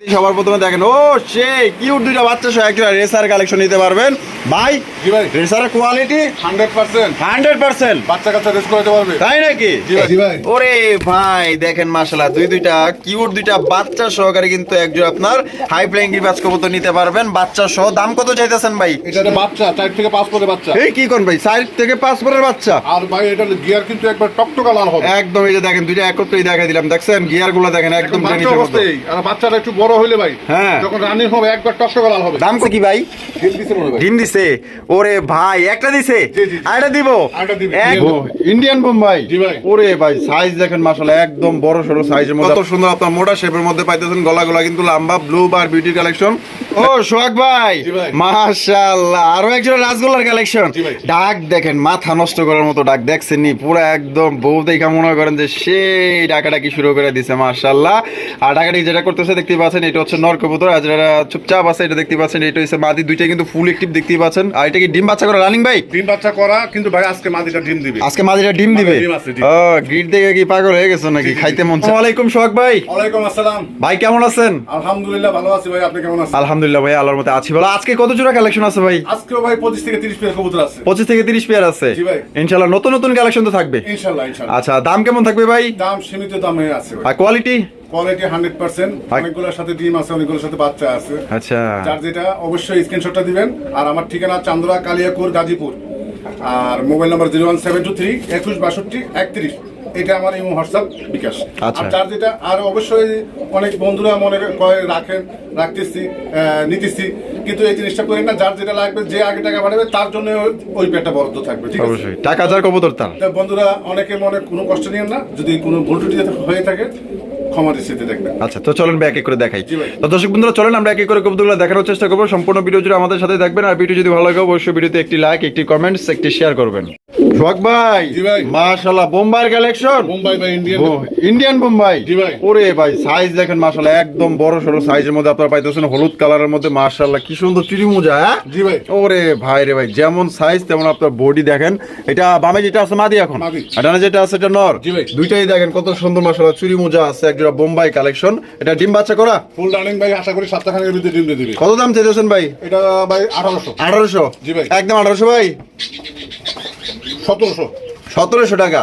সবার প্রথমে দেখেন ও সে কিউট দুইটা বাচ্চা সহ একটা রেসার কালেকশন নিতে পারবেন। ভাই জি ভাই। রেসারের quality hundred percent. Hundred percent. বাচ্চা কাচ্চা রেস করতে পারবে। তাই নাকি? জি ভাই ওরে ভাই দেখেন মাশাআল্লাহ দুই দুইটা কিউট দুইটা বাচ্চা সহকারে কিন্তু আপনার হাই ফ্লাইং গিবাজ কবুতর নিতে পারবেন। বাচ্চা সহ দাম কত চাইতেছেন ভাই? এটা বাচ্চা চার থেকে পাঁচ করে বাচ্চা। এই কি কোন ভাই সাইড থেকে পাঁচ পরের বাচ্চা? আর ভাই এটা গিয়ার কিন্তু একবার টকটকা লাল হবে। একদম এই যে দেখেন দুইটা একত্রেই দেখাই দিলাম। দেখছেন? গিয়ারগুলো দেখেন একদম আর বাচ্চাটা একটু বড় হইলে ভাই হ্যাঁ। যখন রানিং হবে একবার টকটকা লাল হবে। দাম কত কি ভাই? ডিম দিছে মনে ভাই। ডিম দিছে? ওরে ভাই একটা দিছে। আরেকটা দিব। আরেকটা ইন্ডিয়ান বোম্বাই জি ভাই। ওরে ভাই সাইজ দেখেন মাশাআল্লাহ একদম বড় সরো সাইজের মধ্যে। কত সুন্দর আপনার মোটা শেপের মধ্যে পাইতেছেন গলা গলা কিন্তু লম্বা ব্লু বার বিউটি কালেকশন ও সোহাগ ভাই। মাশাআল্লাহ আরও একজন রাসগোল্লার কালেকশন ডাক দেখেন মাথা নষ্ট করার মতো ডাক দেখছেন নি পুরো একদম বউ দেখা মনে করেন যে সেই ডাকাটা কি শুরু করে দিছে মাশাআল্লাহ। আর ডাকাডাকি যেটা করতেছে দেখতে পাচ্ছেন এটা হচ্ছে নর কবুতর আর যেটা চুপচাপ আছে এটা দেখতে পাচ্ছেন এটা হচ্ছে মাদি। দুইটা কিন্তু ফুল অ্যাক্টিভ দেখতে পাচ্ছেন। আর এটা কি ডিম বাচ্চা করে রানিং ভাই ডিম বাচ্চা করা কিন্তু ভাই আজকে মাদিটা ডিম দিবে। আজকে মাদিরা ডিম দিবে। ও গ্রিড দেখে কি পাগল হয়ে গেছো নাকি? খাইতে মন চায়। ওয়ালাইকুম সোহাগ ভাই। ওয়ালাইকুম আসসালাম। ভাই কেমন আছেন? আলহামদুলিল্লাহ ভালো আছি ভাই। আপনি কেমন আছেন? আলহামদুলিল্লাহ ভাই আল্লাহর মতে আছি। ভালো আজকে কত জোড়া কালেকশন আছে ভাই? আজকেও ভাই পঁচিশ থেকে তিরিশ পিস কবুতর আছে। পঁচিশ থেকে তিরিশ পেয়ার আছে। জি ভাই। ইনশাল্লাহ নতুন নতুন কালেকশন তো থাকবে। ইনশাল্লাহ ইনশাল্লাহ আচ্ছা দাম কেমন থাকবে ভাই? দাম সীমিত দামে আছে ভাই। আর কোয়ালিটি কোয়ালিটি হান্ড্রেড পার্সেন্ট অনেকগুলোর সাথে ডিম আছে অনেকগুলোর সাথে বাচ্চা আছে। আচ্ছা। যার যেটা অবশ্যই স্ক্রিনশটটা দিবেন। আর আমার ঠিকানা চান্দরা কালিয়াকুর গাজীপুর। আর mobile number zero one seven two three একুশ বাষট্টি একত্রিশ। এটা আমার এই হোয়াটসঅ্যাপ বিকাশ। আচ্ছা। আর যার যেটা আর অবশ্যই অনেক বন্ধুরা মনে কয় রাখেন রাখতেছি নিতেছি। কিন্তু এই জিনিসটা করি না যার যেটা লাগবে যে আগে টাকা বাড়াবে তার জন্য ওই পেটা বরাদ্দ থাকবে ঠিক আছে? টাকা যার কবুতর তার। বন্ধুরা অনেকে মনে কোনো কষ্ট নিয়েন না। যদি কোনো ভুল ত্রুটি হয়ে থাকে ক্ষমা দৃষ্টিতে দেখবেন। আচ্ছা তো চলেন এক এক করে দেখাই। তো দর্শক বন্ধুরা চলেন আমরা এক এক করে কবিতাগুলো দেখানোর চেষ্টা করব। সম্পূর্ণ ভিডিও জুড়ে আমাদের সাথে দেখবেন আর ভিডিও যদি ভালো লাগে অবশ্যই ভিডিওতে একটি লাইক একটি কমেন্টস একটি শেয়ার করবেন। ভাই মাশাআল্লাহ বোম্বাইয়ের কালেকশন ইন্ডিয়ান ইন্ডিয়ান বোম্বাই। ভাই। ওরে ভাই সাইজ দেখেন মাশাআল্লাহ একদম বড় সরো সাইজের মধ্যে আপনারা পাইতেছেন হলুদ কালারের মধ্যে মাশাআল্লাহ কি সুন্দর চুরি মোজা হ্যাঁ? জি ভাই। ওরে ভাই রে ভাই যেমন সাইজ তেমন আপনার বডি দেখেন। এটা বামে যেটা আছে মাদি এখন? আর ডানে যেটা আছে এটা নর? দুইটাই দেখেন কত সুন্দর মাশাআল্লাহ চুরি মোজা আছে একজোড়া বোম্বাই কালেকশন এটা ডিম বাচ্চা করা? ফুল রানিং ভাই আশা করি সপ্তাহখানেকের ভিতরে ডিম দিয়ে দিবে। কত দাম চাইতেছেন ভাই? এটা ভাই আঠারোশো। আঠারোশো? জি ভাই। একদম আঠারোশো ভাই? সতেরোশো। সতেরোশো টাকা।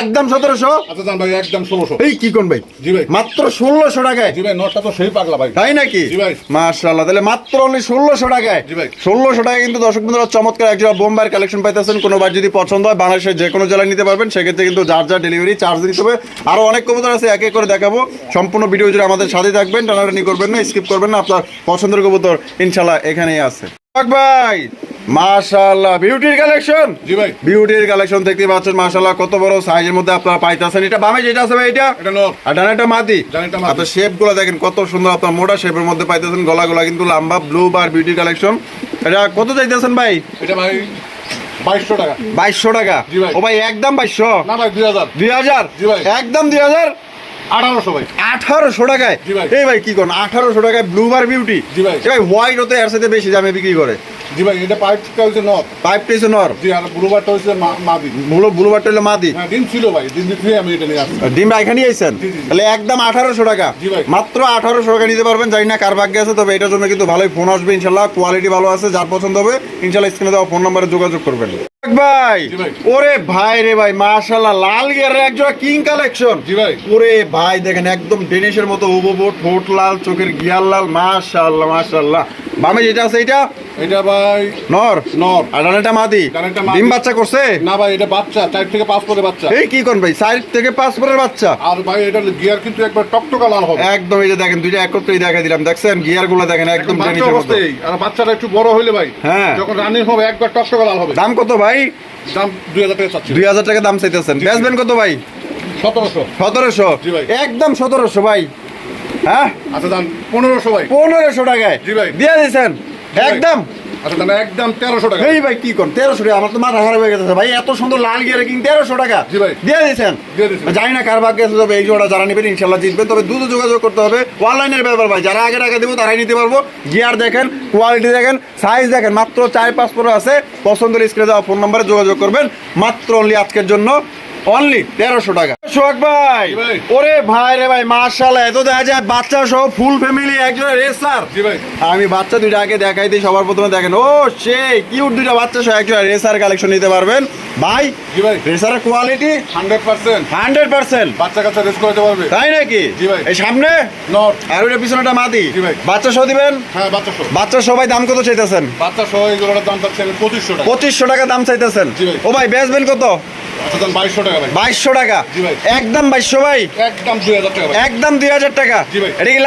একদম সতেরোশো? আচ্ছা জান ভাই একদম ষোলোশো। এই কি কোন ভাই? জি ভাই। মাত্র ষোলোশো টাকায়। জি ভাই নটটা তো সেই পাগলা ভাই। তাই নাকি? জি ভাই। মাশাআল্লাহ তাহলে মাত্র অনলি ষোলোশো টাকায়। জি ভাই। ষোলোশো টাকায় কিন্তু দর্শক বন্ধুরা চমৎকার একজোড়া বোম্বাইয়ের কালেকশন পাইতেছেন। কোনো বার যদি পছন্দ হয় বাংলাদেশের যে কোনো জেলায় নিতে পারবেন। সেক্ষেত্রে কিন্তু যার যার ডেলিভারি চার্জ দিতে হবে। আরও অনেক কবুতর আছে এক এক করে দেখাবো। সম্পূর্ণ ভিডিও জুড়ে আমাদের সাথে থাকবেন। টানাটানি করবেন না স্কিপ করবেন না। আপনার পছন্দের কবুতর ইনশাল্লাহ এখানেই আছে। ভাই মাশাআল্লাহ বিউটির কালেকশন জি ভাই। বিউটির কালেকশন দেখতে পাচ্ছেন মাশাআল্লাহ কত বড় সাইজের মধ্যে আপনারা পাইতেছেন। এটা বামে যেটা আছে ভাই এটা? এটা নট আর ডানাটা মাদি আপনার শেপগুলো দেখেন কত সুন্দর আপনার মোটা শেপের মধ্যে পাইতেছেন। গলা গলা কিন্তু লম্বা ব্লু বার বিউটি কালেকশন এটা কত চাইতেছেন ভাই? এটা ভাই বাইশশো টাকা। বাইশশো টাকা। ও ভাই একদম বাইশশো? না ভাই দুই হাজার। দুই হাজার? জি ভাই। একদম দুই হাজার? আঠারোশো ভাই। আঠারোশো টাকায়? ভাই। এই ভাই কি আঠারোশো টাকায় বিউটি জি ভাই। ভাই হোয়াইট হতে এর সাথে বেশি দামে বিক্রি করে। জি ভাই এটা পাইপটা হচ্ছে নর। জি আর ব্লুবারটা হচ্ছে মাদি। হলো মাদি? হ্যাঁ ডিম ছিল ভাই ডিম আমি এটা নিয়ে আসছি। ডিমটা এখানেই আইছেন? জি, জি, জি। তাহলে একদম আঠারোশো টাকা। মাত্র আঠারোশো টাকা নিতে পারবেন জানি না কার ভাগ্যে আছে তবে এটার জন্য কিন্তু ভালোই ফোন আসবে ইনশাল্লাহ। কোয়ালিটি ভালো আছে যার পছন্দ হবে ইনশাল্লাহ স্ক্রিনে দেওয়া ফোন নাম্বারে যোগাযোগ করবেন। ভাই। ওরে ভাই রে ভাই মাশাল্লাহ লাল গিয়ারের একজোড়া কিং কালেকশন। জি ভাই। ওরে ভাই দেখেন একদম ডেনিশের মতো উবো ঠোঁট লাল চোখের গিয়ার লাল মাশাল্লাহ মাশাল্লাহ বামে যেটা আছে এটা? এটা ভাই নর। নট আর ডানাটা মাদি। ডিম বাচ্চা করছে? না ভাই এটা বাচ্চা চার থেকে পাঁচ করে বাচ্চা। এই কি কোন ভাই সাইড থেকে পাঁচ পরের বাচ্চা? আর ভাই এটা গিয়ার কিন্তু একবার টকটকা লাল হবে। একদম এই যে দেখেন দুইটা একত্রেই দেখাই দিলাম। দেখছেন গিয়ারগুলো দেখেন একদম মতো। আর বাচ্চাটা একটু বড় হইলে ভাই হ্যাঁ। যখন রানিং হবে একবার টকটকা লাল হবে। দাম কত ভাই? দাম দুই হাজার টাকা চাচ্ছি দুই হাজার টাকা দাম চাইতেছেন। বেচবেন কত ভাই? সতেরোশো। সতেরোশো? ভাই। একদম সতেরোশো ভাই। হ্যাঁ? আচ্ছা দাম পনেরোশো ভাই। পনেরোশো টাকায়। ভাই। দিয়ে দিয়েছেন একদম। আচ্ছা দাম একদম তেরোশো টাকা। এই ভাই কি কোন তেরোশো টাকা আমার তো মাথা খারাপ হয়ে গেছে ভাই এত সুন্দর লাল গিয়ারে তেরোশো টাকা? জি ভাই। দিয়ে দিয়েছেন? জানি না কার ভাগ্যে তবে এই জোড়া যারা নেবেন ইনশাল্লাহ তবে দ্রুত যোগাযোগ করতে হবে। অনলাইনের ব্যাপার ভাই যারা আগে টাকা দেবো তারাই নিতে পারব। গিয়ার দেখেন কোয়ালিটি দেখেন সাইজ দেখেন মাত্র চার পাঁচ পরে আছে। পছন্দের স্ক্রিনে দেওয়া ফোন নম্বরে যোগাযোগ করবেন। মাত্র অনলি আজকের জন্য। অনলি তেরোশো টাকা। সোহাগ ভাই ওরে ভাই রে ভাই মার্শাল্লাহ এত দেখা যায় বাচ্চা সহ ফুল ফ্যামিলি একজন রেসার আমি বাচ্চা দুইটা আগে দেখাই দিই সবার প্রথমে দেখেন। ও সে কিউট দুইটা বাচ্চা সহ একজন রেসার কালেকশন নিতে পারবেন। ভাই রেসারের quality hundred percent. Hundred percent. বাচ্চা কাচ্চা রেস করতে পারবে। তাই নাকি? জি ভাই। এই সামনে? নট আর ওইটা পিছনেটা মাদি? জি ভাই। বাচ্চা সহ দিবেন? হ্যাঁ বাচ্চা সহ। বাচ্চা সবাই দাম কত চাইতেছেন? বাচ্চা সহ এই দাম পঁচিশশো টাকা। পঁচিশশো টাকা দাম চাইতেছেন। ও ভাই বেচবেন কত? বাইশশো টাকা। একদম বাইশশো ভাই। একদম দুই হাজার টাকা। এটা কি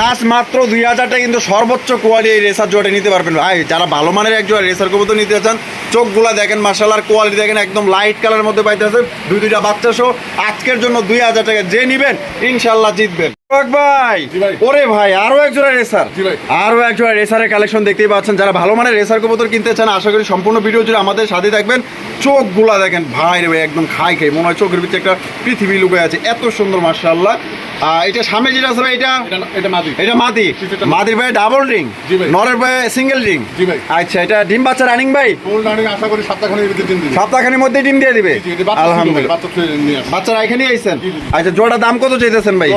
লাস্ট মাত্র দুই হাজার টাকা কিন্তু সর্বোচ্চ কোয়ালিটি এই রেসার জোয়াটা নিতে পারবেন। ভাই যারা ভালো মানের এক রেসার কবুতর নিতে চান চোখগুলা দেখেন মার্শালার কোয়ালিটি দেখেন একদম লাইট কালার মধ্যে পাইতেছে দুই দুইটা বাচ্চা সহ আজকের জন্য দুই হাজার টাকা যে নিবেন ইনশাল্লাহ জিতবেন। ভাই। ওরে ভাই আরও এক জোড়া রেসার। আরও এক জোড়া রেসারের কালেকশন দেখতেই পাচ্ছেন। যারা ভালো মানের রেসার কবুতর কিনতে চান আশা করি সম্পূর্ণ ভিডিও জুড়ে আমাদের সাথে থাকবেন। চোখগুলা দেখেন ভাই রে ভাই একদম খাই খাই। মনে হয় চোখের ভিতরে একটা পৃথিবী লুকে আছে। এত সুন্দর মার্শাল্লাহ এটা সামনে যেটা আছে ভাই এটা? এটা এটা মাদি। মাদির ভাই ডাবল রিং ভাই। নরের ভাই সিঙ্গেল রিং আচ্ছা এটা ডিম বাচ্চা রানিং ভাই? আশা করি দিবে। সপ্তাহখানির মধ্যে ডিম দিয়ে আলহামদুলিল্লাহ। বাচ্চারা এখানেই আইছেন। আচ্ছা জোড়া দাম কত চাইতেছেন ভাই?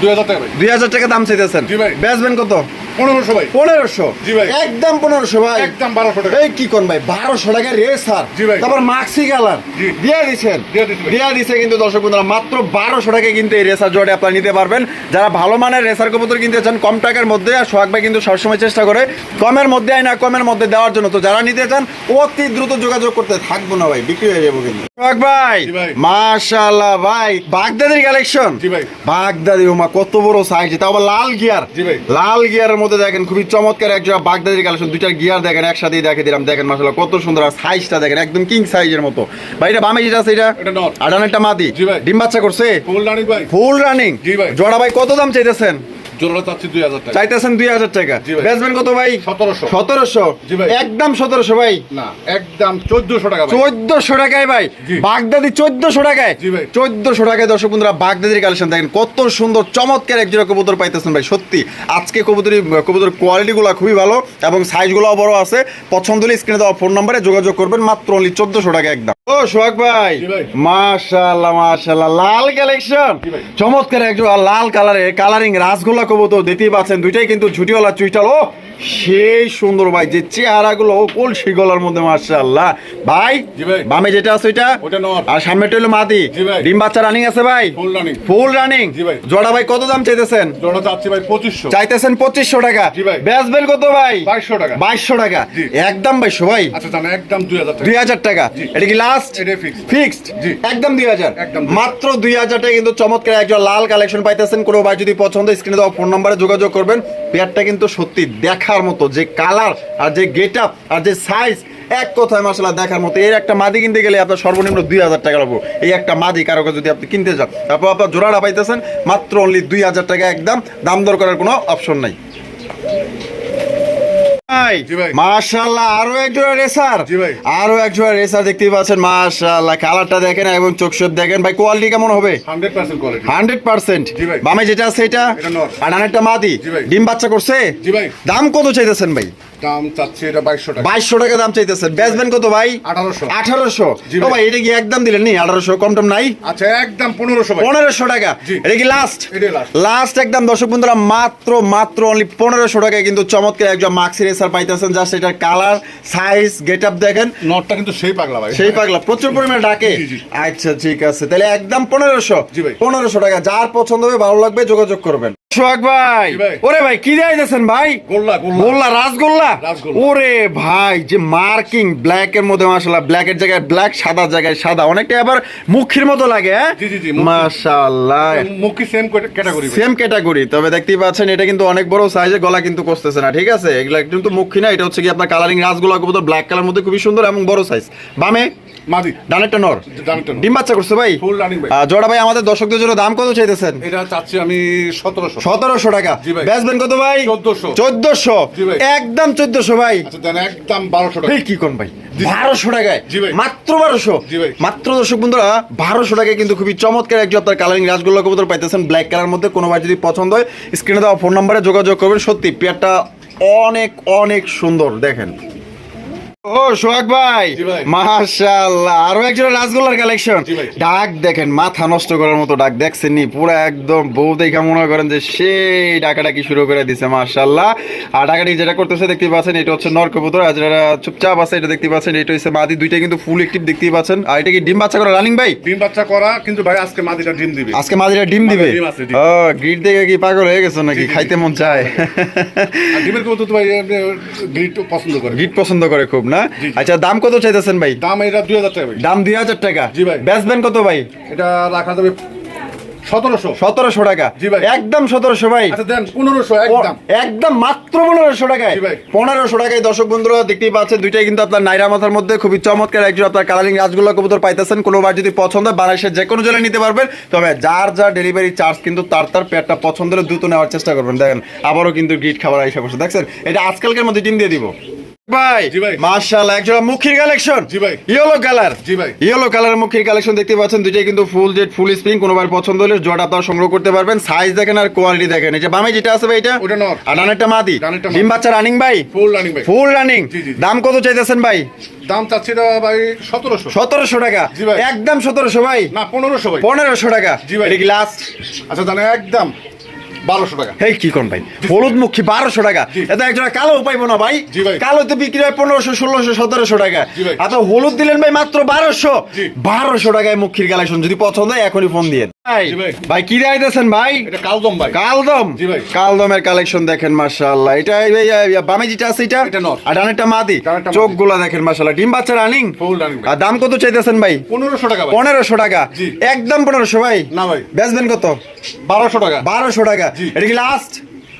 দুই হাজার টাকা দুই হাজার টাকা দাম চাইতেছেন। বেচবেন কত? পনেরোশো ভাই। পনেরোশো? জি ভাই। একদম পনেরোশো ভাই। একদম বারোশো টাকা। এই কি কোন ভাই? বারোশো টাকা রেসার জি ভাই। তারপর মাক্সি কালার। দিয়ে দিচ্ছেন দিয়ে দিচ্ছি ভাই। দিয়ে দিচ্ছে কিন্তু দর্শক বন্ধুরা মাত্র বারোশো টাকা কিন্তু এই রেসার জোড়ে আপনারা নিতে পারবেন। যারা ভালো মানের রেসার কবুতর কিনতে চান কম টাকার মধ্যে আর সোহাগ ভাই কিন্তু সবসময় চেষ্টা করে কমের মধ্যে আয় না কমের মধ্যে দেওয়ার জন্য। তো যারা নিতে চান অতি দ্রুত যোগাযোগ করতে থাকব না ভাই বিক্রি হয়ে যাব কিন্তু। সোহাগ ভাই জি ভাই। বাগদাদির কালেকশন জি ভাই। বাগদাদি ওমা কত বড় সাইজ তাও লাল গিয়ার জি ভাই। লাল গিয়ারের মধ্যে দেখেন খুবই চমৎকার একজোড়া বাগদাদের কালেকশন। দুইটার গিয়ার দেখেন একসাথেই দেখে দিলাম। দেখেন মাসাল্লাহ কত সুন্দর আর সাইজটা দেখেন একদম কিং সাইজের মতো। ভাই এটা বামে যেটা আছে এটা এটা নট আডানেরটা মাদি। জি ভাই। ডিম বাচ্চা করছে? ফুল রানিং ভাই। ফুল রানিং জি ভাই। জোড়া ভাই কত দাম চাইতেছেন? জোড়াটা চাচ্ছি দুই হাজার টাকা। চাইতেছেন দুই হাজার টাকা। বেচবেন কত ভাই? সতেরোশো। সতেরোশো? একদম সতেরোশো ভাই? না একদম চোদ্দশো টাকা চোদ্দশো টাকায় ভাই? বাগদাদি চোদ্দশো টাকায়? চোদ্দশো টাকায় দর্শক বন্ধুরা বাগদাদির কালেকশন দেখেন কত সুন্দর চমৎকার এক জোড়া কবুতর পাইতেছেন ভাই সত্যি। আজকে কবুতরি কবুতর কোয়ালিটিগুলো খুবই ভালো এবং সাইজগুলোও বড় আছে। পছন্দ হলে স্ক্রিনে দেওয়া ফোন নম্বরে যোগাযোগ করবেন মাত্র অনলি চোদ্দশো টাকা একদম। ও সোহাগ ভাই। মাশাআল্লাহ মাশাআল্লাহ লাল কালেকশন চমৎকার এক জোড়া লাল কালারের কালারিং রাসগোল্লা কবুতর দেখতেই পাচ্ছেন দুইটাই কিন্তু ঝুটিওয়ালা চুইটাল। ও সেই সুন্দর ভাই যে চেহারাগুলো কলসি গলার মধ্যে মাশাআল্লাহ। ভাই বামে যেটা আছে ওইটা আর সামনেটা হলো মাদি। ডিম বাচ্চা রানিং আছে ভাই? Full running. জোড়া ভাই কত দাম চাইতেছেন? জোড়া চাচ্ছি ভাই পঁচিশশো। চাইতেছেন পঁচিশশো টাকা। বেচবেন কত ভাই? বাইশশো টাকা। বাইশশো টাকা। একদম বাইশশো ভাই। আচ্ছা একদম দুই হাজার টাকা। এটা কি লাস্ট ফিক্সড একদম দুই হাজার। মাত্র দুই হাজার টাকা কিন্তু চমৎকার একজন লাল কালেকশন পাইতেছেন। কোনো ভাই যদি পছন্দ স্ক্রিনে ফোন নম্বরে যোগাযোগ করবেন। পেয়ারটা কিন্তু সত্যি দেখার মতো, যে কালার আর যে গেট আপ আর যে সাইজ এক কথায় মশলা দেখার মতো। এর একটা মাদি কিনতে গেলে আপনার সর্বনিম্ন দুই হাজার টাকা লাগবো। এই একটা মাদি কারও যদি আপনি কিনতে চান, তারপর আপনার জোড়াটা পাইতেছেন, মাত্র অনলি দুই হাজার টাকা একদম। দাম দর করার কোনো অপশন নাই। আরও এক জোড়া রেসার আরও এক জোড়া রেসার দেখতেই পাচ্ছেন কালারটা দেখেন এবং চোখ দেখেন। ভাই কোয়ালিটি কেমন হবে? Hundred percent. বামে যেটা আছে এটা এটা আর ডানেরটা মাদি। জি ডিম বাচ্চা করছে? দাম কত চাইতেছেন ভাই? দাম চাচ্ছি এটা বাইশশো টাকা। বাইশশো টাকা দাম চাইতেছেন। বেচবেন কত ভাই? আঠারোশো। আঠারোশো? ও ভাই। ভাই এটা কি একদম দিলেন নি? আঠারোশো কম টম নাই? আচ্ছা একদম পনেরোশো পনেরোশো টাকা। এটা কি লাস্ট লাস্ট একদম দর্শক বন্ধুরা মাত্র মাত্র অনলি পনেরোশো টাকায় কিন্তু চমৎকার একজন মাক্সি রেসার পাইতেছেন যা সেটার কালার সাইজ গেট আপ দেখেন। নটটা কিন্তু সেই পাগলা ভাই। সেই পাগলা প্রচুর পরিমাণে ডাকে। আচ্ছা ঠিক আছে। তাহলে একদম পনেরোশো। পনেরোশো টাকা। যার পছন্দ হবে ভালো লাগবে যোগাযোগ করবেন। সোহাগ ভাই। ওরে ভাই কি দিয়েছেন ভাই? গোল্লা গোল্লা। গোল্লা রাসগোল্লা? রাসগোল্লা। ওরে ভাই যে মার্কিং ব্ল্যাক এর মধ্যে মাশাআল্লাহ ব্ল্যাক এর জায়গায় ব্ল্যাক সাদা জায়গায় সাদা। অনেকটা আবার মুখির মতো লাগে। মুখি। সেম ক্যাটাগরি সেম ক্যাটাগরি তবে দেখতেই পাচ্ছেন এটা কিন্তু অনেক বড় সাইজে গলা কিন্তু কষতেছে না ঠিক আছে? এগুলা কিন্তু মুখী না এটা হচ্ছে কি আপনার কালারিং রাসগোল্লা কবুতর ব্ল্যাক কালার মধ্যে খুবই সুন্দর এবং বড় সাইজ বামে? মাদি। ডানেরটা নর। ডিম বাচ্চা করছে ভাই? জোড়া আমাদের দর্শকদের জন্য দাম কত চাইতেছেন? এটা চাচ্ছি আমি সতেরোশো। সতেরোশো টাকা। জি বেচবেন কত ভাই? 1400 চোদ্দশো। একদম চোদ্দশো ভাই। আচ্ছা একদম বারোশো টাকা। কি কোন ভাই? বারোশো টাকায়? মাত্র বারোশো। মাত্র দর্শক বন্ধুরা বারোশো টাকায় কিন্তু খুবই চমৎকার একজন আপনার কালারিং রাসগোল্লা কবুতর পাইতেছেন ব্ল্যাক কালার মধ্যে। কোনো ভাই যদি পছন্দ হয় স্ক্রিনে দেওয়া ফোন নাম্বারে যোগাযোগ করবেন। সত্যি পেয়ারটা অনেক অনেক সুন্দর দেখেন। ও সোহাগ ভাই। মাশাআল্লাহ। আরও একজন রাসগোল্লার কালেকশন ডাক দেখেন মাথা নষ্ট করার মতো ডাক দেখছেন নি পুরো একদম বউ দেখা মনে করেন যে সেই ডাকাডাকি শুরু করে দিছে মাশাআল্লাহ। আর যেটা করতেছে দেখতে পাচ্ছেন এটা হচ্ছে আর চুপচাপ আছে এটা দেখতে পাচ্ছেন এটা হচ্ছে মাদি। দুইটা কিন্তু ফুল দেখতেই পাচ্ছেন। আর এটা কি ডিম বাচ্চা করা রানিং ভাই? ডিম বাচ্চা করা কিন্তু ভাই আজকে মাদিটা ডিম দিবে। আজকে ডিম দিবে। ও গ্রিড দেখে কি পাগল হয়ে গেছো নাকি। খাইতে মন চায়। ডিমের কবুতর তো ভাই গ্রিড পছন্দ করে। গিট পছন্দ করে খুব না? জি। আচ্ছা দাম কত চাইতেছেন ভাই? দাম এটা দুই হাজার টাকা দাম দুই হাজার টাকা? জি ভাই। বেচবেন কত ভাই? এটা রাখা যাবে সতেরোশো। সতেরোশো টাকা। একদম সতেরোশো ভাই। আচ্ছা পনেরোশো একদম। একদম মাত্র পনেরোশো টাকায়। পনেরোশো টাকায় দর্শক বন্ধুরা দেখতেই পাচ্ছেন দুইটাই কিন্তু আপনার নাইরা মাথার মধ্যে খুবই চমৎকার একজন আপনার কালারিং কবুতর পাইতেছেন। কোনোবার যদি পছন্দ বাংলাদেশের যে কোনো জেলায় নিতে পারবেন। তবে যার যার ডেলিভারি চার্জ কিন্তু তার তার পেটটা পছন্দ হলে দ্রুত নেওয়ার চেষ্টা করবেন। দেখেন আবারও কিন্তু গিট খাবার আইসা করছে দেখছেন এটা আজকালকার মধ্যে টিম দিয়ে দিব। ভাই মার্শাল একজন মুখির কালেকশন। জি ভাই। ইয়েলো কালার জি ভাই। ইয়েলো কালার মুখির কালেকশন দেখতে পাচ্ছেন দুইটাই কিন্তু ফুল জেড ফুল স্প্রিং কোনোবার পছন্দ হলে আপনারা সংগ্রহ করতে পারবেন। সাইজ দেখেন আর কোয়ালিটি দেখেন। এই যে বামে যেটা আছে ভাই এটা? ওটা নর। আর ডানেরটা মাদি। ডিম বাচ্চা রানিং ভাই? ফুল রানিং ভাই। Full running. দাম কত চাইতেছেন ভাই? দাম চাচ্ছি ভাই সতেরোশো। সতেরোশো টাকা। জি ভাই। একদম সতেরোশো ভাই? না পনেরোশো ভাই। পনেরোশো টাকা। জি ভাই। লাস্ট আচ্ছা জানে একদম। বারোশো টাকা। এই কি কোন ভাই? হলুদ মুখী বারোশো টাকা। এটা একজোড়া কালো পাইবো না ভাই? জি কালো তো বিক্রি হয় পনেরোশো ষোলোশো সতেরোশো টাকা। আচ্ছা হলুদ দিলেন ভাই মাত্র বারোশো। বারোশো টাকায় মুখির কালেকশন যদি পছন্দ হয় এখনই ফোন দিয়ে ভাই। জি ভাই। ভাই কি রাইতেছেন ভাই? এটা কালদম ভাই। কালদম? জি ভাই। কালদমের কালেকশন দেখেন মাশাআল্লাহ। এটা এই এই, এই, বামে যেটা আছে এটা? এটা নর। আর ডানেরটা মাদি? ডানেরটা মাদি। চোখগুলা দেখেন মাশাআল্লাহ। ডিম বাচ্চা রানিং ফুল রানিং আর দাম কত চাইতেছেন ভাই? পনেরোশো টাকা ভাই। পনেরোশো টাকা। একদম পনেরোশো ভাই? না ভাই। বেচবেন কত? বারোশো টাকা। বারোশো টাকা। এটা কি লাস্ট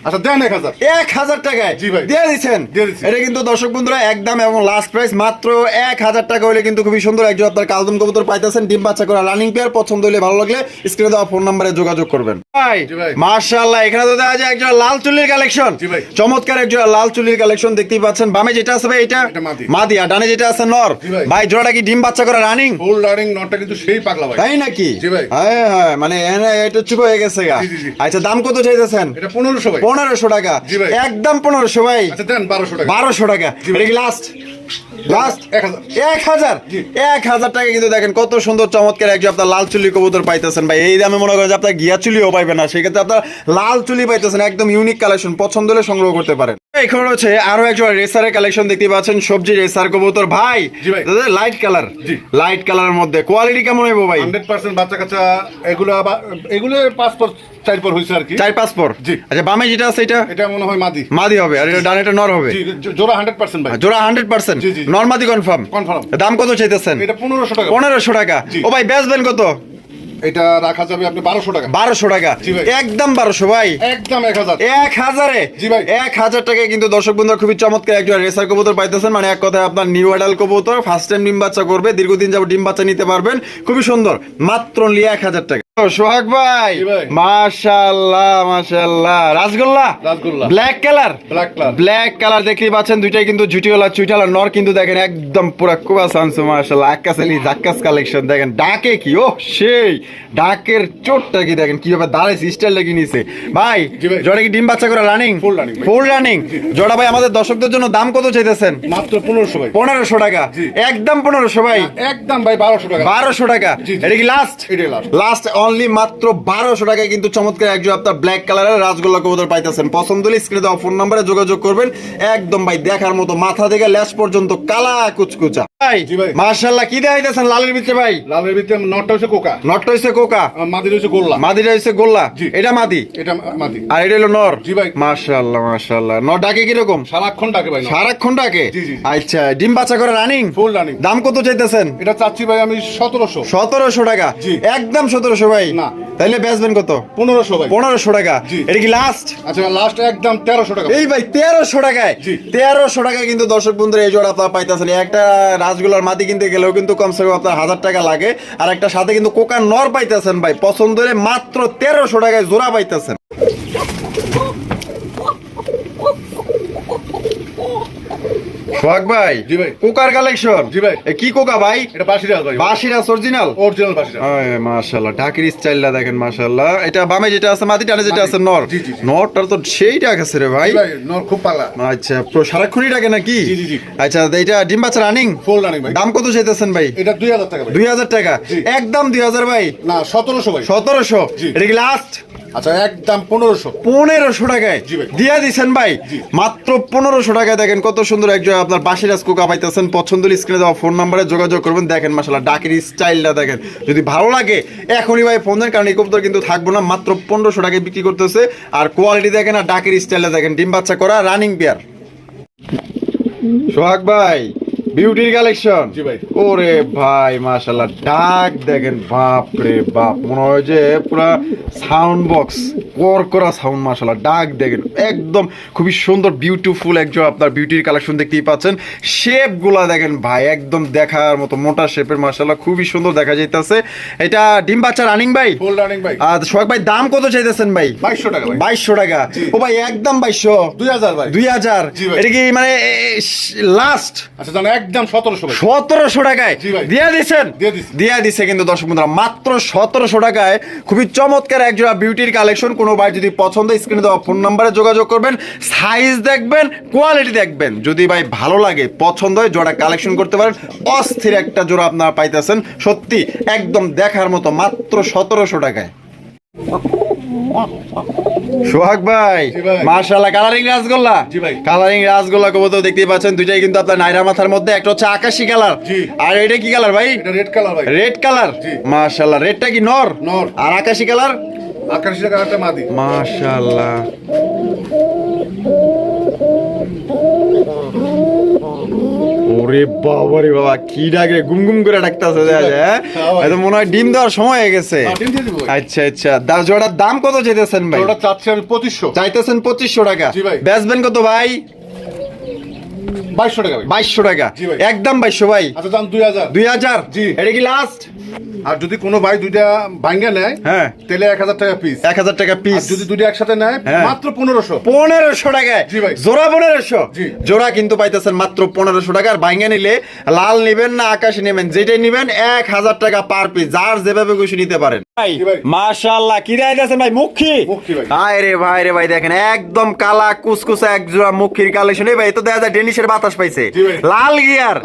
আচ্ছা দেন এক হাজার। এক হাজার টাকায়। জি ভাই। দিয়ে দিচ্ছেন? এটা কিন্তু দর্শক বন্ধুরা একদম এবং লাস্ট প্রাইস মাত্র এক হাজার টাকা হলে কিন্তু খুবই সুন্দর একজন আপনার কালদম কবুতর পাইতেছেন ডিম বাচ্চা করা রানিং পেয়ার পছন্দ হলে ভালো লাগলে স্ক্রিনে দেওয়া ফোন নাম্বারে যোগাযোগ করবেন। ভাই। মার্শাল্লাহ এখানে তো দেখা যায় একজন লাল চুল্লির কালেকশন জি ভাই। চমৎকার একজন লাল চুল্লির কালেকশন দেখতেই পাচ্ছেন। বামে যেটা আছে ভাই এটা মাদি। মাদি আর ডানে যেটা আছে নর। ভাই। জোড়াটা কি ডিম বাচ্চা করা রানিং ফুল রানিং নটটা কিন্তু সেই পাগলা ভাই। তাই নাকি? জি ভাই। হ্যাঁ হ্যাঁ মানে এটা চুপ হয়ে গেছে। আচ্ছা দাম কত চাইতেছেন? এটা পনেরোশো ভাই। পনেরোশো টাকা। একদম পনেরোশো ভাই। আচ্ছা বারোশো টাকা। এটা কি লাস্ট লাস্ট এক হাজার। এক হাজার? এক হাজার টাকা কিন্তু দেখেন কত সুন্দর চমৎকার একজন আপনার লাল চুলি কবুতর পাইতেছেন ভাই। এই দামে মনে করেন যে আপনার গিয়া চুলিও পাইবেন না সেক্ষেত্রে আপনার লাল চুলি পাইতেছেন একদম ইউনিক কালেকশন পছন্দ হলে সংগ্রহ করতে পারেন। এখন হচ্ছে আরও একজন রেসারের কালেকশন দেখতে পাচ্ছেন সবজি রেসার কবুতর। ভাই। Light colour. লাইট কালারের মধ্যে। কোয়ালিটি কেমন হইব ভাই? হান্ড্রেড পার্সেন্ট বাচ্চা কাচ্চা এগুলো এগুলো পাঁচ পর চার পর হয়েছে আর কি। চার পাঁচ পর জি। আচ্ছা বামে যেটা আছে এটা? এটা মনে হয় মাদি। মাদি হবে আর এটা ডানেটা নর হবে। জি জোড়া হান্ড্রেড পার্সেন্ট ভাই। জোড়া হান্ড্রেড পার্সেন্ট? জি, জি। নর্মাদি কনফার্ম Confirm। দাম কত চাইতেছেন? এটা পনেরোশো টাকা। পনেরোশো টাকা। ও ভাই বেচবেন কত? এটা রাখা যাবে আপনি বারোশো টাকা। বারোশো টাকা। একদম বারোশো ভাই। একদম এক হাজার। এক হাজারে? জি ভাই। এক হাজার টাকায় কিন্তু দর্শক বন্ধুরা খুবই চমৎকার একজন রেসার কবুতর পাইতেছেন। মানে এক কথায় আপনার নিউ অ্যাডাল কবুতর ফার্স্ট টাইম ডিম বাচ্চা করবে দীর্ঘদিন যাব ডিম বাচ্চা নিতে পারবেন। খুবই সুন্দর। মাত্র নিয়ে এক হাজার টাকা। সোহাগ ভাই। মাশাল্লাহ মাশাল্লাহ। Rasgulla. Black colour. Black colour দেখতেই পাচ্ছেন দুইটাই কিন্তু জুটিওয়ালা চুইটালা নর কিন্তু দেখেন একদম পুরা কুবা সানসু মাশাল্লাহ। আকাশ আলী জাক্কাস কালেকশন দেখেন। ডাকে কি? ও সেই। ডাকের চোটটা কি দেখেন? কীভাবে দাঁড়াইছে স্টাইলটা কি নিছে? ভাই জোড়া কি ডিম বাচ্চা করে রানিং ফুল রানিং জোড়া ভাই আমাদের দর্শকদের জন্য দাম কত চাইতেছেন? মাত্র পনেরোশো ভাই। পনেরোশো টাকা। একদম পনেরোশো ভাই। একদম ভাই বারোশো টাকা। বারোশো টাকা। এটা কি লাস্ট। লাস্ট অনলি মাত্র বারোশো টাকায় কিন্তু চমৎকার একজন আপনার ব্ল্যাক কালারের রাজগোল্লা কবুতর পাইতেছেন। পছন্দ হলে স্ক্রিনে দেওয়া ফোন নাম্বারে যোগাযোগ করবেন। একদম ভাই দেখার মতো মাথা থেকে ল্যাস পর্যন্ত কালা কুচকুচা। ভাই মার্শাল্লাহ কি দেখাইতেছেন লালের ভিতরে ভাই? লালের ভিতরে নটটা হচ্ছে কোকা। নটটা কোকা? আর মাদির হচ্ছে গোল্লা। গোল্লা? এটা মাদি? এটা মাদি। আর এটা হলো নর? জি ভাই। মার্শাল্লাহ মার্শাল্লাহ নর ডাকে কীরকম? সারাক্ষণ ডাকে ভাই সারাক্ষণ ডাকে। আচ্ছা ডিম বাচ্চা করে রানিং ফুল রানিং দাম কত চাইতেছেন? এটা চাচ্ছি ভাই আমি সতেরোশো। সতেরোশো টাকা। একদম সতেরোশো ভাই। না। তাহলে বেচবেন কত? পনেরোশো ভাই। পনেরোশো টাকা। এটা কি লাস্ট আচ্ছা লাস্ট একদম তেরোশো টাকা। এই ভাই তেরোশো টাকায়। তেরোশো টাকায় কিন্তু দর্শক বন্ধুরা এই জোড়া আপনারা পাইতেছেন। একটা রাজগুলার মাটি কিনতে গেলেও কিন্তু কমসে কম আপনার হাজার টাকা লাগে। আর একটা সাথে কিন্তু কোকার নর পাইতেছেন ভাই। পছন্দ হলে মাত্র তেরোশো টাকায় জোড়া পাইতেছেন। সোহাগ ভাই জি ভাই। কোকার কালেকশন জি ভাই। কি কোকা ভাই? এটা বাসিরাল ভাই। বাসিরাস অরিজিনাল অরিজিনাল বাসিরাল। মাশাআল্লাহ ঢাকির স্টাইলটা দেখেন মাশাআল্লাহ। এটা বামে যেটা আছে মাটি টানে যেটা আছে নর। জি, জি, জি। নরটার তো সেই ডাকাছে রে ভাই। ভাই নর খুব পালা। আচ্ছা পুরো সারাক্ষণই ডাকে নাকি? জি, জি, জি। আচ্ছা এটা ডিম বাচ্চা রানিং ফুল রানিং ভাই। দাম কত চাইতেছেন ভাই? এটা দুই হাজার টাকা ভাই। দুই হাজার টাকা? একদম দুই হাজার ভাই? না সতেরোশো ভাই। সতেরোশো? জি। এটা কি লাস্ট আচ্ছা একদম পনেরোশো। পনেরোশো টাকায়। দিয়া দিচ্ছেন ভাই? মাত্র পনেরোশো টাকায় দেখেন কত সুন্দর একজন আপনার বাসিরাজ কোকা পাইতেছেন পছন্দ স্ক্রিনে দেওয়া ফোন নাম্বারে যোগাযোগ করবেন। দেখেন মাসাল্লাহ ডাকের স্টাইলটা দেখেন। যদি ভালো লাগে, এখনই ভাই ফোন দেন, কারণ এই কবুতর কিন্তু থাকব না, মাত্র পনেরোশো টাকায় বিক্রি করতেছে। আর কোয়ালিটি দেখেন আর ডাকের স্টাইলটা দেখেন। ডিম বাচ্চা করা রানিং পেয়ার সোহাগ ভাই বিউটির কালেকশন জি ভাই। ওরে ভাই মাশাল্লাহ ডাক দেখেন বাপ রে বাপ। মনে হয় যে পুরা সাউন্ড বক্স কর করা সাউন্ড মাশাল্লাহ ডাক দেখেন। একদম খুবই সুন্দর বিউটিফুল একজন আপনার বিউটির কালেকশন দেখতেই পাচ্ছেন। শেপগুলা দেখেন ভাই একদম দেখার মতো মোটা শেপের মাশাল্লাহ খুবই সুন্দর দেখা যাইতেছে। এটা ডিম বাচ্চা রানিং ভাই? ফুল রানিং ভাই। আর সোহাগ ভাই দাম কত চাইতেছেন ভাই? বাইশশো টাকা ভাই। বাইশশো টাকা। ও ভাই একদম বাইশশো। দুই হাজার ভাই। দুই হাজার। জি ভাই। এটা কি মানে লাস্ট আচ্ছা জানো একদম সতেরোশো সতেরোশো টাকায়। দিয়ে দিচ্ছেন দিয়ে দিচ্ছে কিন্তু দর্শক বন্ধুরা মাত্র সতেরোশো টাকায় খুবই চমৎকার একজোড়া বিউটির কালেকশন কোনো ভাই যদি পছন্দ স্ক্রিনে দেওয়া ফোন নাম্বারে যোগাযোগ করবেন সাইজ দেখবেন কোয়ালিটি দেখবেন। যদি ভাই ভালো লাগে পছন্দ হয় জোড়া কালেকশন করতে পারেন অস্থির একটা জোড়া আপনারা পাইতেছেন। সত্যি একদম দেখার মতো মাত্র সতেরোশো টাকায়। সোহাগ ভাই মার্শাল্লাহ কালারিং রাসগোল্লা জি ভাই। কালারিং রাসগোল্লা তো দেখতেই পাচ্ছেন দুইটাই কিন্তু আপনার নাইরা মাথার মধ্যে একটা হচ্ছে আকাশি কালার আর এটা কি কালার ভাই? রেড কালার ভাই। রেড কালার মার্শাল্লাহ রেডটা কি নর? নর। আর আকাশি কালার আকাশি কালারটা মাদি। মাশাআল্লাহ। ওরে বাবা রে বাবা কি ডাকে গুম গুম করে ডাকতেছে হ্যাঁ? ভাই। মনে হয় ডিম দেওয়ার সময় হয়ে গেছে হ্যাঁ। আচ্ছা আচ্ছা দাস জোড়ার দাম কত চাইতেছেন ভাই ওটা চাচ্ছি আমি পঁচিশশো চাইতেছেন পঁচিশশো টাকা জি ভাই। বেচবেন কত ভাই বাইশশো টাকা বাইশশো টাকা। একদম বাইশশো ভাই। আচ্ছা দাম দুই হাজার। দুই হাজার? জি। এটা কি লাস্ট আর যদি কোনো ভাই দুইটা ভাঙ্গা নেয় হ্যাঁ। তাহলে এক হাজার টাকা পিস এক হাজার টাকা পিস যদি দুইটা একসাথে নেয় হ্যাঁ। মাত্র পনেরোশো। পনেরোশো টাকায়। জি ভাই। জোড়া পনেরোশো? জোড়া কিন্তু পাইতেছেন মাত্র পনেরোশো টাকা। আর বাইঙ্গা নিলে লাল নিবেন না আকাশি নেবেন যেটাই নিবেন এক হাজার টাকা পার পিস যার যেভাবে খুশি নিতে পারেন। ভাই। মাশাআল্লাহ কি দেখাইতেছেন ভাই মুখী? ভাই। রে ভাই রে ভাই দেখেন একদম কালা কুসকুসা এক জোড়া মুখির কালেকশন। এই ভাই তো দেখা যায় ডেনিশের বাতাস পাইছে। লাল গিয়ার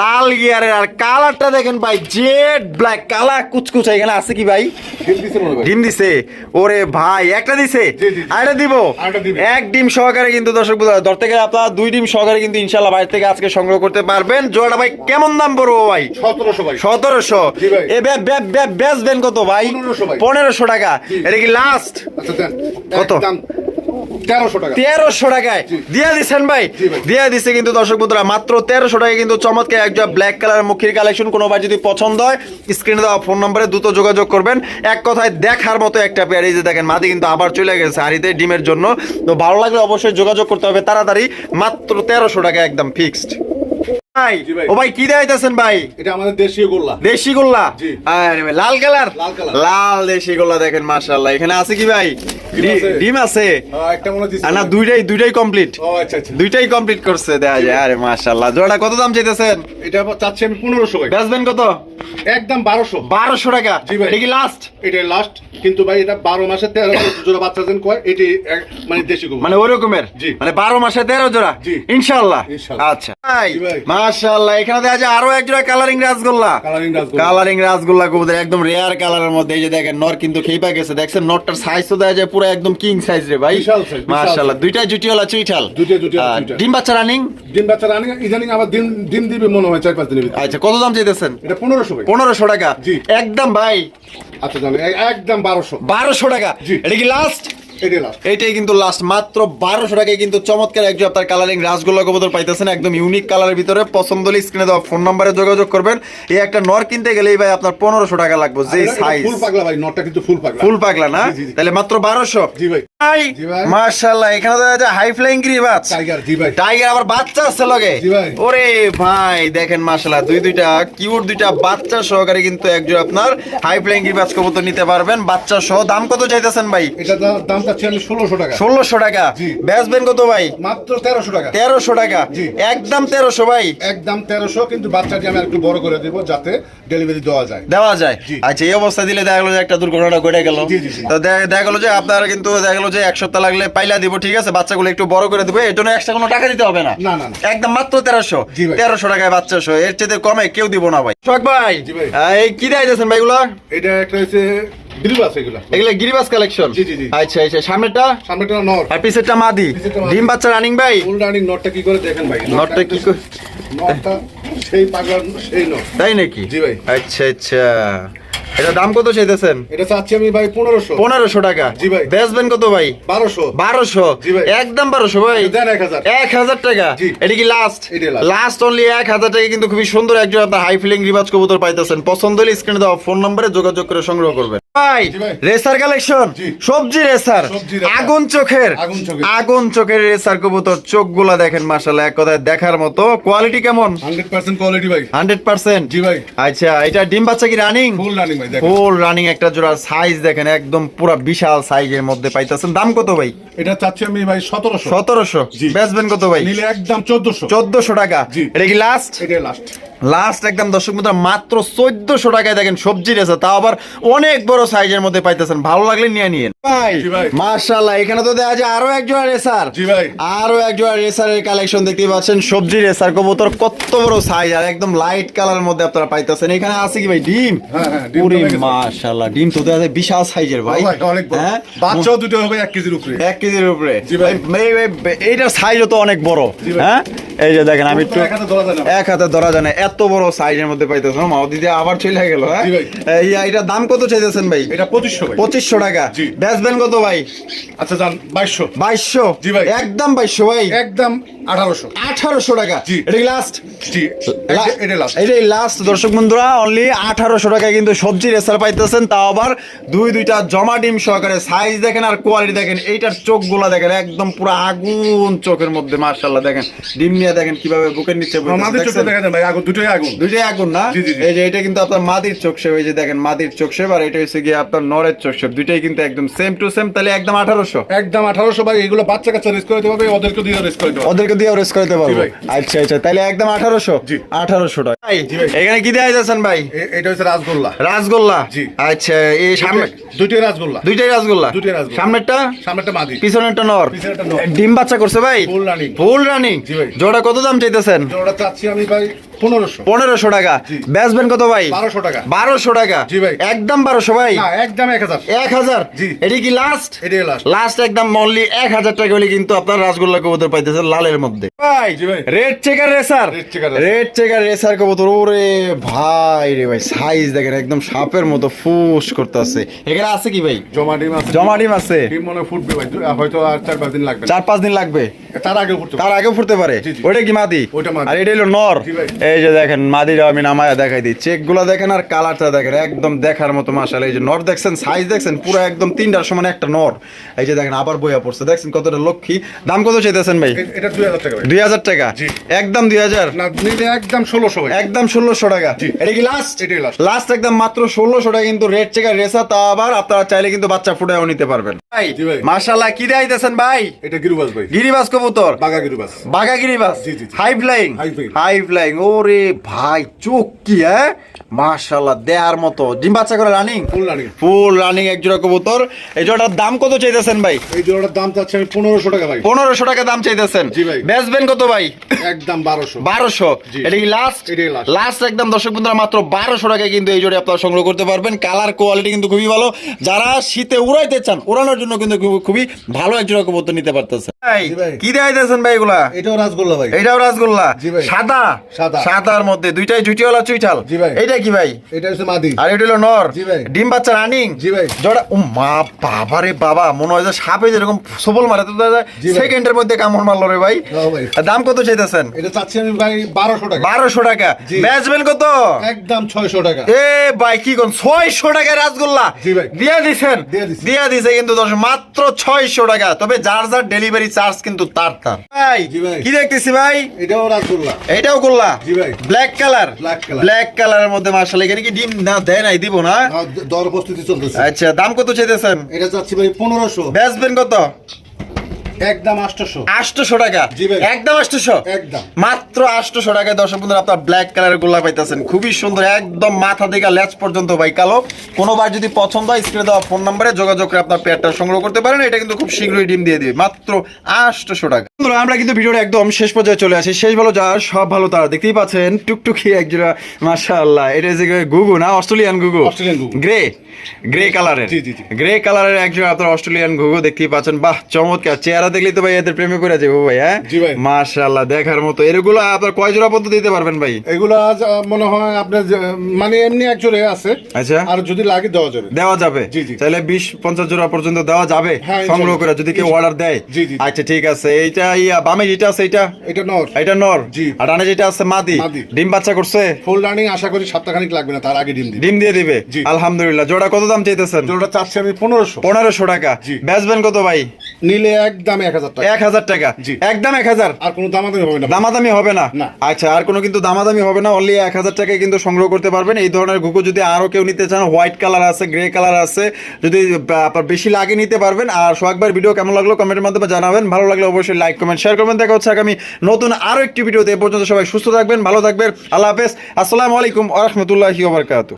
লাল গিয়ারের আর কালারটা দেখেন ভাই জেড ব্ল্যাক কালা কুচকুচা এখানে আছে কি ভাই? ডিম দিছে ওরে ভাই একটা দিছে। আরেকটা দিব? এক ডিম সহকারে কিন্তু দর্শক বন্ধুরা, ধরতে গেলে আপনারা দুই ডিম সহকারে কিন্তু ইনশাল্লাহ বাইরে থেকে আজকে সংগ্রহ করতে পারবেন। জোড়াটা ভাই কেমন দাম পড়ব ভাই? সতেরোশো ভাই। সতেরোশো। এ বেচবেন কত ভাই। পনেরোশো টাকা। এটা কি লাস্ট আচ্ছা কত? তেরোশো টাকায়। দিয়ে দিচ্ছেন ভাই? জি দিয়ে দিচ্ছে কিন্তু দর্শক বন্ধুরা মাত্র তেরোশো টাকায় কিন্তু চমৎকার একজন ব্ল্যাক কালার মুখির কালেকশন কোনো ভাই যদি পছন্দ হয় স্ক্রিনে দেওয়া ফোন নম্বরে দ্রুত যোগাযোগ করবেন। এক কথায় দেখার মতো একটা পেয়ার এই যে দেখেন মাদি কিন্তু আবার চলে গেছে হাড়িতে ডিমের জন্য। তো ভালো লাগলে অবশ্যই যোগাযোগ করতে হবে তাড়াতাড়ি। মাত্র তেরোশো টাকা একদম ফিক্সড ভাই? ও ভাই কি দেখাইতেছেন ভাই? এটা আমাদের দেশি গোল্লা। দেশি গোল্লা? জি। আরে ভাই, লাল কালার? লাল কালার। লাল দেশি গোল্লা দেখেন মাশাআল্লাহ। এখানে আছে কি ভাই? ডিম আছে। না দুইটাই দুইটাই কমপ্লিট আচ্ছা আচ্ছা। দুইটাই কমপ্লিট করছে দেখা যায়। আরে মাশাআল্লাহ। জোড়াটা কত দাম চাইতেছেন? এটা চাচ্ছি আমি পনেরোশো বেচবেন কত? একদম বারোশো। বারোশো টাকা। জি ভাই। এটা কি লাস্ট এটা লাস্ট কিন্তু ভাই এটা বারো মাসে তেরো জোড়া বাচ্চা কয় এটি মানে দেশি মানে ওই রকমের জি। মানে বারো মাসে তেরো জোড়া? জি। ইনশাল্লাহ আচ্ছা। জি এখানে দেখা যায় আরও এক জোড়া কালারিং রাসগোল্লা। কালারিং রাসগোল্লা। রাসগোল্লা কবুতর একদম রেয়ার কালারের মধ্যে। এই যে দেখেন নর কিন্তু খেয়ে খেপা গেছে। দেখছেন নরটার সাইজ তো দেখা যায় পুরো একদম কিং সাইজ রে ভাই। মাশাআল্লাহ দুইটাই জুটিওয়ালা চুইঠাল দুইটাই জুটিওয়ালা ডিম বাচ্চা রানিং ডিম বাচ্চা রানিং ইদানিং আবার দিন দিন দিবে মনে হয় চার পাঁচ দিনের ভিতরে। আচ্ছা কত দাম চাইতেছেন? এটা পনেরোশো ভাই। পনেরোশো টাকা। জি। একদম ভাই। আচ্ছা জানো একদম বারোশো। বারোশো টাকা। এটা কি লাস্ট এটাই কিন্তু লাস্ট মাত্র বারোশো টাকায় কিন্তু চমৎকার একজন আপনার কালারিং রাসগোল্লা কবুতর পাইতেছেন একদম ইউনিক কালারের ভিতরে। পছন্দ হলে স্ক্রিনে দেওয়া ফোন নাম্বারে যোগাযোগ করবেন। এই একটা নর কিনতে গেলেই ভাই আপনার পনেরোশো টাকা লাগবে যে সাইজ ফুল পাগলা ভাই নরটা কিন্তু ফুল পাগলা। ফুল পাগলা না। তাহলে মাত্র বারোশো। জি ভাই। ভাই মাশাআল্লাহ এখানে তো আছে হাই ফ্লাইং গ্রিবাস টাইগার জি ভাই। টাইগার আবার বাচ্চা আছে লগে। ওরে ভাই দেখেন মাশাআল্লাহ দুই দুইটা কিউট দুইটা বাচ্চা সহকারে কিন্তু একজন আপনার হাই ফ্লাইং গ্রিবাস কবুতর নিতে পারবেন। বাচ্চা সহ দাম কত চাইতেছেন ভাই? এটা দাম চাচ্ছি আমি ষোলোশো টাকা। ষোলোশো টাকা। বেচবেন কত ভাই? মাত্র তেরোশো টাকা। তেরোশো টাকা। একদম তেরোশো ভাই। একদম কিন্তু বাচ্চাটি আমি একটু বড় করে দেবো যাতে ডেলিভারি দেওয়া যায়। দেওয়া যায়। আচ্ছা এই অবস্থা দিলে দেখা গেলো যে একটা দুর্ঘটনা ঘটে গেল। তো দেখা গেলো যে আপনার কিন্তু দেখা গেলো যে এক সপ্তাহ লাগলে পাইলা দিব ঠিক আছে? বাচ্চাগুলো একটু বড় করে দেবো এর জন্য এক্সট্রা কোনো টাকা দিতে হবে না। একদম মাত্র তেরোশো। তেরোশো টাকায় বাচ্চা সহ এর চেয়ে কমে কেউ দিব না ভাই। শখ ভাই এই কি দেয় দিয়েছেন ভাইগুলো এটা একটা হচ্ছে বিলবাস এগুলো। এগুলো গিরিবাস কালেকশন জি, জি, জি। আচ্ছা আচ্ছা সামনেটা সামনেটা নর। আর পিছেরটা মাদি? ডিম বাচ্চা রানিং ভাই? ফুল রানিং নটটা কি করে দেখেন ভাই? নটটা কি করে- নটটা সেই পাগলা সেই নট তাই নাকি? জি ভাই। আচ্ছা আচ্ছা। এটা দাম কত চাইতেছেন? এটা চাচ্ছি আমি ভাই পনেরোশো। পনেরোশো টাকা। জি ভাই। বেচবেন কত ভাই? বারোশো। বারোশো? জি ভাই। একদম বারোশো ভাই? এক হাজার। এক হাজার টাকা? এটা কি লাস্ট লাস্ট অনলি এক হাজার টাকা কিন্তু খুবই সুন্দর একজন আপনার হাই ফিলিং রিবাজ কবুতর পাইতেছেন। পছন্দ হলে স্ক্রিনে দেওয়া ফোন নম্বরে যোগাযোগ করে সংগ্রহ করবেন। ভাই রেসার কালেকশন? সবজি রেসার। আগুন চোখের। আগুন চোখের। আগুন চোখের রেসার কবুতর চোখগুলা দেখেন মাশাআল্লাহ এক কথায় দেখার মতো। কোয়ালিটি কেমন? হান্ড্রেড পার্সেন্ট কোয়ালিটি ভাই। Hundred percent? জি ভাই। আচ্ছা এটা ডিম বাচ্চা কি রানিং ফুল রানিং ভাই দেখেন। ফুল রানিং একটা জোড়া সাইজ দেখেন একদম পুরো বিশাল সাইজের মধ্যে পাইতেছেন। দাম কত ভাই? এটা চাচ্ছি আমি ভাই সতেরোশো। সতেরোশো। জি। বেচবেন কত ভাই? নিলে একদম চোদ্দশো। চোদ্দশো টাকা। এটা কি লাস্ট এটাই লাস্ট লাস্ট একদম দর্শক মুদ্রা মাত্র চোদ্দশো টাকায় দেখেন সবজি রেসা তাও আবার অনেক বড় সাইজের মধ্যে পাইতেছেন। ভালো লাগলে নিয়ে নিন ভাই। মার্শাল্লাহ এখানে তো দেখা যায় আরও এক জোড়া রেসার। আরও এক জোড়া রেসারের কালেকশন দেখতে পাচ্ছেন। সবজি রেসার কবুতর কত বড় সাইজ আর একদম লাইট কালার মধ্যে আপনারা পাইতেছেন। এখানে আছে কি ভাই ডিম? হ্যাঁ, হ্যাঁ, ডিম তো পুরি লেগেছে। ডিম তো দেখা যায় বিশাল সাইজের ভাই। ভাই, অনেক বড়। হ্যাঁ? বাচ্চাও দুটো হবে এক কেজির উপরে। এক কেজির এইটার সাইজও তো অনেক বড়। হ্যাঁ? এই যে দেখেন আমি একটু এক হাতে ধরা যায় না। এক হাতে ধরা জানে এত বড় সাইজের মধ্যে পাইতেছেন মা দিদি আবার চলে গেল হ্যাঁ? জি এটার দাম কত চাইতেছেন ভাই? এটা পঁচিশশো পঁচিশশো টাকা। বেচবেন কত ভাই? আচ্ছা যান বাইশশো। বাইশশো? জি ভাই। একদম বাইশশো ভাই? একদম আঠারোশো। আঠারোশো টাকা। এটা এটা লাস্ট এটাই লাস্ট দর্শক বন্ধুরা অনলি আঠারোশো টাকায় কিন্তু সবজি রেসার পাইতেছেন। তাও আবার দুই দুইটা জমা ডিম সহকারে সাইজ দেখেন আর কোয়ালিটি দেখেন। এইটার চোখগুলা দেখেন একদম পুরো আগুন চোখের মধ্যে মার্শাল্লাহ দেখেন। ডিম নিয়ে দেখেন কীভাবে বুকের নিচে দেখা যায় ভাই আগুন দুটোই আগুন। দুইটাই আগুন না। এই যে এটা কিন্তু আপনার মাদির চোখ এই যে দেখেন মাদির চোখ আর এটা হচ্ছে গিয়ে আপনার নরের চোখ দুইটাই কিন্তু একদম সেম টু সেম তাহলে একদম আঠারোশো। একদম আঠারোশো ভাই এগুলো বাচ্চা কাচ্চা রেস করে দিতে ওদেরকে দিয়ে রেস করে দিতে ওদেরকে দিয়ে রেস করতে পারব। আচ্ছা আচ্ছা তাহলে একদম আঠারোশো? আঠারোশো টাকা। এখানে কি দেওয়া যাচ্ছেন ভাই? এটা হচ্ছে রাসগোল্লা। রাসগোল্লা? আচ্ছা এই সামনে দুইটাই রাসগোল্লা। দুইটাই রাসগোল্লা? দুইটাই রাসগোল্লা। সামনেরটা? সামনেটা মাদি। পিছনেরটা নর। ডিম বাচ্চা করছে ভাই? Full running. Full running. জি ভাই। জোড়া কত দাম চাইতেছেন? ওটা চাচ্ছি আমি ভাই পনেরোশো। পনেরোশো টাকা। জি। বেচবেন কত ভাই? বারোশো টাকা। বারোশো টাকা। জি ভাই। একদম বারোশো ভাই? একদম এক হাজার। এক হাজার? জি। এটি কি লাস্ট লাস্ট লাস্ট একদম এক হাজার টাকা হলে কিন্তু আপনার রাসগোল্লা কবুতর পাইতেছেন লালের মধ্যে। ভাই। Red checker racer Red checker racer। Red checker racer কবুতর ওরে ভাই রে ভাই সাইজ দেখেন একদম সাপের মতো ফুস করতেছে। এখানে আছে কি ভাই? জমা ডিম আছে। জমা ডিম আছে। ডিম মনে ফুটবে ভাই। হয়তো আর চার পাঁচ দিন লাগবে। চার পাঁচ দিন লাগবে। তার আগে ফুটবে তার আগেও ফুটতে পারে। জি, জি। ওইটা কি মাদি? আর এটা হলো নর। এই যে দেখেন মাদিরা আমি নামায়া দেখাই দিই। চেক দেখেন আর কালারটা দেখেন একদম দেখার মতো মাসাল এই যে নর দেখছেন সাইজ দেখছেন পুরো একদম তিনটার সমান একটা নর। এই যে দেখেন আবার বইয়া পড়ছে। দেখছেন কতটা লক্ষ্মী? দাম কত চাইতেছেন ভাই? এটা দুই হাজার টাকা দুই হাজার টাকা? একদম দুই হাজার? একদম ষোলোশো একদম ষোলোশো টাকা। এটা কি লাস্ট এটাই last। লাস্ট একদম মাত্র ষোলোশো টাকা কিন্তু রেড চেকার রেসা তা আবার আপনারা চাইলে কিন্তু বাচ্চা ফুটাও নিতে পারবেন। ভাই। জি কি দেখাইতেছেন ভাই? এটা গিরুবাস ভাই। গিরিবাস কবুতর? বাঘাগিরি বাস। হাই ফ্লাইং হাই ফ্লাইং ওরে ভাই চোখ কি হ্যাঁ? মাশাল্লাহ দেয়ার মতো। ডিম বাচ্চা করে running full running full running এক জোড়া কবুতর। এই দাম কত চাইতেছেন ভাই? এই দাম চাচ্ছি আমি পনেরোশো টাকা ভাই। টাকা দাম চাইতেছেন। জি ভাই। বেচবেন কত ভাই? একদম এটা কি লাস্ট লাস্ট একদম দর্শক বন্ধুরা মাত্র টাকায় কিন্তু এই জোড়ে আপনারা সংগ্রহ করতে পারবেন। কালার কোয়ালিটি কিন্তু খুবই ভালো। যারা শীতে উড়াইতে চান উড়ানোর জন্য কিন্তু খুব- খুবই ভালো এক জোড়া কবুতর নিতে পারতেছে ভাই। কি দেখাইতেছেন ভাই এগুলা? এটাও রাসগোল্লা ভাই। এটাও রাসগোল্লা? সাদা? সাদা। সাদার মধ্যে। দুইটাই জুটিওয়ালা চুইঠাল? জি ভাই। এটা কি ভাই? এটা হচ্ছে মাদি। আর এটা হলো নর। জি ভাই। ডিম বাচ্চা রানিং? জি ভাই। জোড়া ও মা বাবা রে বাবা মনে হয় যে সাপে যেরকম সবল মারে তো সেকেন্ডের মধ্যে কামড় মারলো রে ভাই। দাম কত চাইতেছেন? এটা চাচ্ছি আমি ভাই টাকা। টাকা। কত? একদম ছয়শো টাকা। এ ভাই কি কোন? ছয়শো টাকা রাসগোল্লা। জি ভাই। দিয়া দিছেন? দিয়া দিছে। কিন্তু দশ মাত্র ছয়শো টাকা। তবে যার যার ডেলিভারি চার্জ কিন্তু তার তার। ভাই কি দেখতেছি ভাই? এটাও রাসগোল্লা। এটাও করলা জি ভাই। Black colour Black color। Black কালারের মধ্যে মার্শাল এখানে কি ডিম? না দেয় নাই দিব না। দর প্রস্তুতি চলতেছে। আচ্ছা দাম কত চাইতেছেন? এটা চাচ্ছি ভাই পনেরোশো। বেচবেন কত? একদম টাকা? একদম আটশোশো? একদম। মাত্র আটশোশো টাকায় দর্শক বন্ধুরা আপনার ব্ল্যাক কালারের গোল্লা পাইতেছেন। খুবই সুন্দর একদম মাথা থেকে লেজ পর্যন্ত ভাই কালো। কোনোবার যদি পছন্দ হয় স্ক্রিনে দেওয়া ফোন নাম্বারে যোগাযোগ করে আপনার পেয়ারটা সংগ্রহ করতে পারেন। এটা কিন্তু খুব শীঘ্রই ডিম দিয়ে দিবে। মাত্র আটশোশো টাকা। বন্ধুরা আমরা কিন্তু ভিডিওর একদম শেষ পর্যায়ে চলে আসি। শেষ ভালো যার সব ভালো তার। দেখতেই পাচ্ছেন টুকটুকি একজোড়া মাশাআল্লাহ। এটা যে গুগু না? অস্ট্রেলিয়ান গুগু? অস্ট্রেলিয়ান। গ্রে গ্রে কালারের। গ্রে কালারের একজন আপনার অস্ট্রেলিয়ান ঘুঘু দেখতেই পাচ্ছেন। বাহ চমৎকার। চেহারা দেখলেই তো ভাই এদের প্রেমে যাব ভাই হ্যাঁ? মাশাআল্লাহ দেখার মতো। এরগুলো আপনার কয় জোড়া পর্যন্ত দিতে পারবেন ভাই? এগুলো আজ মনে হয় আপনার মানে এমনি এক আছে। আচ্ছা। আর যদি লাগে দেওয়া যাবে। দেওয়া যাবে। তাহলে বিশ পঞ্চাশ জোড়া পর্যন্ত দেওয়া যাবে? হ্যাঁ, সংগ্রহ করে যদি কেউ অর্ডার দেয়। আচ্ছা ঠিক আছে। এইটা ইয়া বামে যেটা আছে এইটা? এটা নর। এটা নর। আর ডানে যেটা আছে মাদি। ডিম বাচ্চা করছে? ফুল রানিং আশা করি সপ্তাহখানিক লাগবে না তার আগে ডিম দিই ডিম দিয়ে দিবে? আলহামদুলিল্লাহ। জোড়া কত দাম চাইতেছেন? জোড়াটা চাচ্ছি আমি পনেরোশো। পনেরোশো টাকা। জি। বেচবেন কত ভাই? নিলে একদম এক হাজার টাকা। এক হাজার টাকা? একদম এক হাজার? আর কোনো দামাদামি হবে না দামাদামি হবে না। আচ্ছা আর কোনো কিন্তু দামাদামি হবে না অনলি এক হাজার টাকায় কিন্তু সংগ্রহ করতে পারবেন। এই ধরনের ঘুঘু যদি আরও কেউ নিতে চান হোয়াইট কালার আছে গ্রে কালার আছে যদি আপনার বেশি লাগে নিতে পারবেন। আর সোহাগবার ভিডিও কেমন লাগল কমেন্টের মাধ্যমে জানাবেন। ভালো লাগলে অবশ্যই লাইক কমেন্ট শেয়ার করবেন। দেখা হচ্ছে আগামী নতুন আরও একটি ভিডিওতে। এ পর্যন্ত সবাই সুস্থ থাকবেন ভালো থাকবেন। আল্লাহ হাফেজ। আসসালামু আলাইকুম আ রহমতুল্লাহি ওবরকাতু